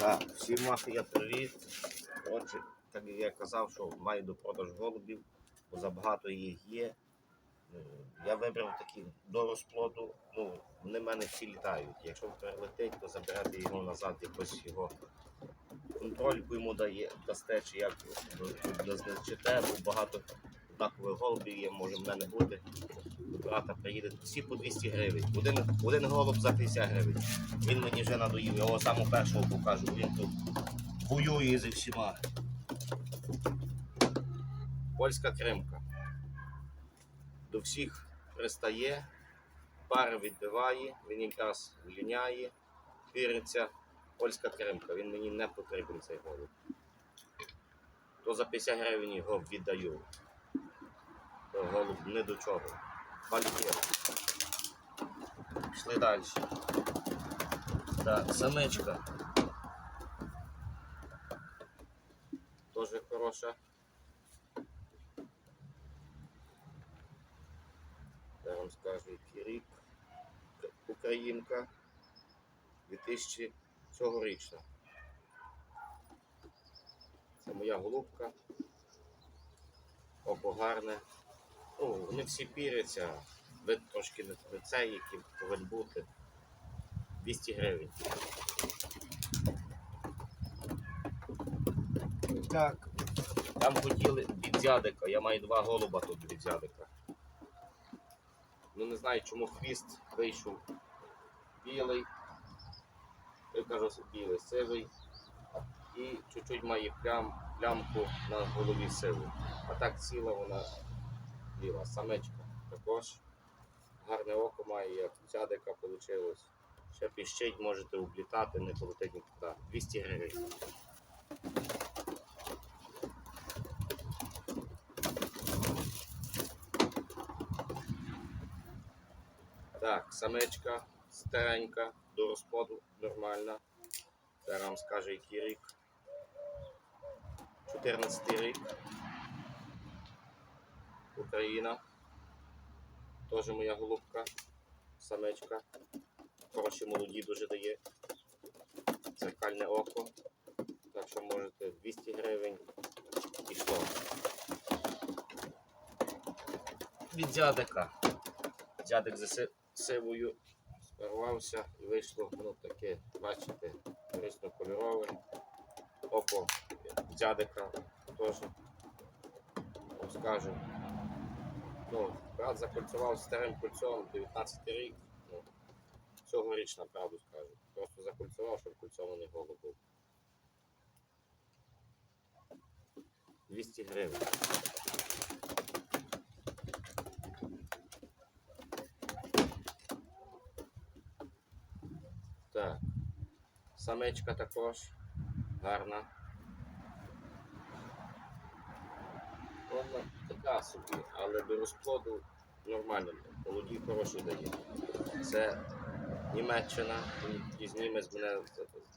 Так, всім мафія привіт. Отже, так як я казав, що маю до продажу голубів, бо забагато їх є. Е, Я вибрав такі до розплоду, ну, вони в мене всі літають. Якщо прилетить, то заберете його назад, якось його контрольку йому дає, дасте, чи як назначите, бо багато однакових голубів є, може в мене бути. Брата приїде, всі по 200 гривень. Один, один голуб за 50 гривень. Він мені вже надоїв, я його самого першого покажу. Він тут воює зі всіма. Польська кримка. До всіх пристає, пари відбиває, він якраз ліняє, віриться. Польська кримка, він мені не потрібен цей голуб. То за 50 гривень його віддаю. То голуб не до чого. Пальки. Пішли далі. Так, самичка. Тоже хороша. Я вам скажу, який рік. Українка. 2000 цьогорічна. Це моя голубка. Око гарне. Ну, вони всі піряться. Вид трошки не цей, який повинен бути. 200 гривень. Так. Там хотіли від зядика. Я маю два голуба тут від зядика. Ну не знаю, чому хвіст вийшов білий. Я кажу білий, сивий. І чуть-чуть має плям, плямку на голові сиву. А так ціла вона біла. Самечка також. Гарне око має, як цядика вийшло. Ще піщить, можете облітати, не полетить нікуди. 200 гривень. Так, самечка старенька, до розплоду нормальна. Зараз вам скаже, який рік. 14 рік. Україна. Теж моя голубка, самечка. Хороші молоді дуже дає. Дзеркальне око. Так що можете 200 гривень пішло. Від дядика. Дядик за сивою спарувався і вийшло ну, таке, бачите, корисно-кольорове. Око дядика теж скажу. Ну, брат закольцював старим кольцом 19 рік. Ну, цьогорічна, правду скажу. Просто закольцював, щоб кольцований голуб був. 200 гривень. Так. Самечка також гарна. Вона така собі, але до розплоду нормально. Молоді хороші дає. Це Німеччина, із німець мене,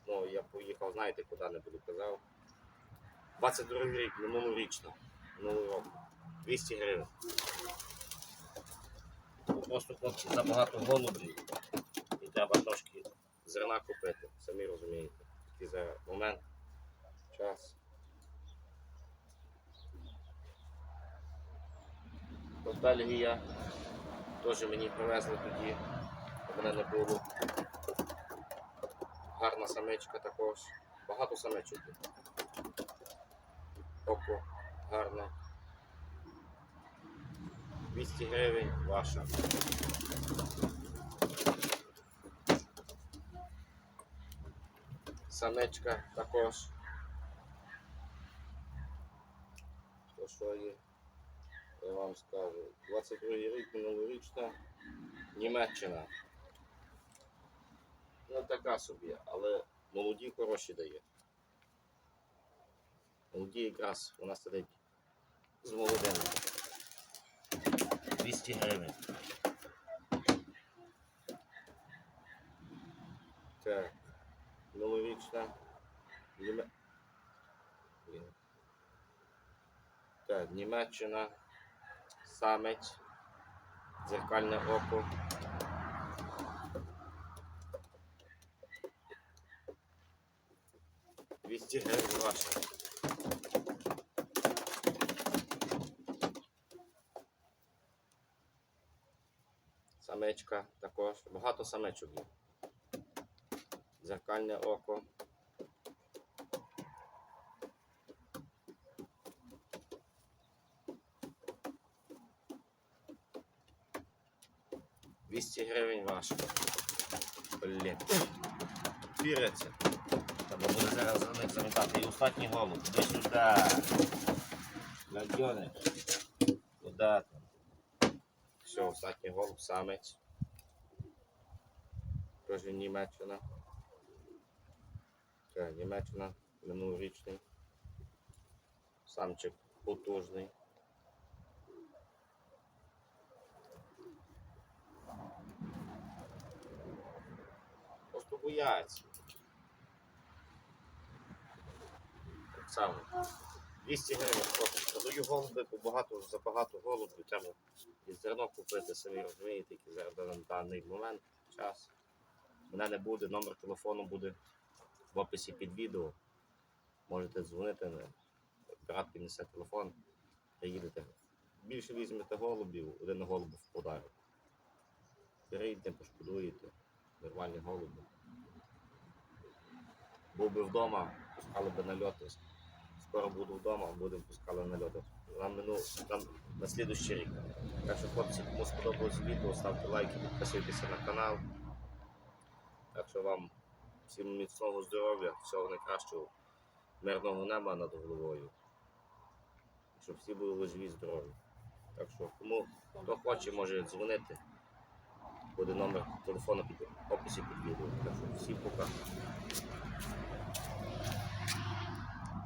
ну, я поїхав, знаєте, куди не буду казав. 22 рік, минулорічно, минулого року. 200 гривень. Просто хлопці забагато голубів і треба трошки зерна купити, самі розумієте. Такий зараз момент, час. От теж мені привезли тоді, а мене не було. Гарна самичка також. Багато самичок. Око гарне. 200 гривень ваша. Самечка також. Що є? Я вам скажу. 22 рік минулорічна Німеччина. Ну така собі, але молоді хороші дає. Молоді якраз у нас сидить з молодими. 200 гривень. Так. Минулорічна. Німе... Блін. Так, Німеччина. Самець. Дзеркальне око. 200 гривень ваше. Самечка також. Багато самечок є. Зеркальне око. Двісті гривень ваше. Блін. Віриться. Треба буде зараз за них замітати. І останній голуб. Іди сюди. Ладьоник. Куда там? Все, останній голуб, самець. Теж Німеччина. Так, Німеччина, минулорічний. Самчик потужний. Просто. Так само. 200 гривень просто. Продаю голуби, бо багато, за багато голубів треба і зерно купити, самі розумієте, який зараз на даний момент час. Мене не буде, номер телефону буде в описі під відео. Можете дзвонити, брат піднесе телефон, приїдете. Більше візьмете голубів, один голуб в подарок. Беріть, пошкодуєте. Нормальні голуби. Був би вдома, пускали би на льоти. Скоро буду вдома, будемо пускали на льоти. На, мину, на, на слідущий рік. Так що, хлопці, кому сподобалось відео, ставте лайки, підписуйтеся на канал. Так що вам всім міцного здоров'я, всього найкращого, мирного неба над головою. Щоб всі були живі, здорові. Так що, кому хто хоче, може дзвонити. Буде номер телефону під описі під відео. Так що всім пока.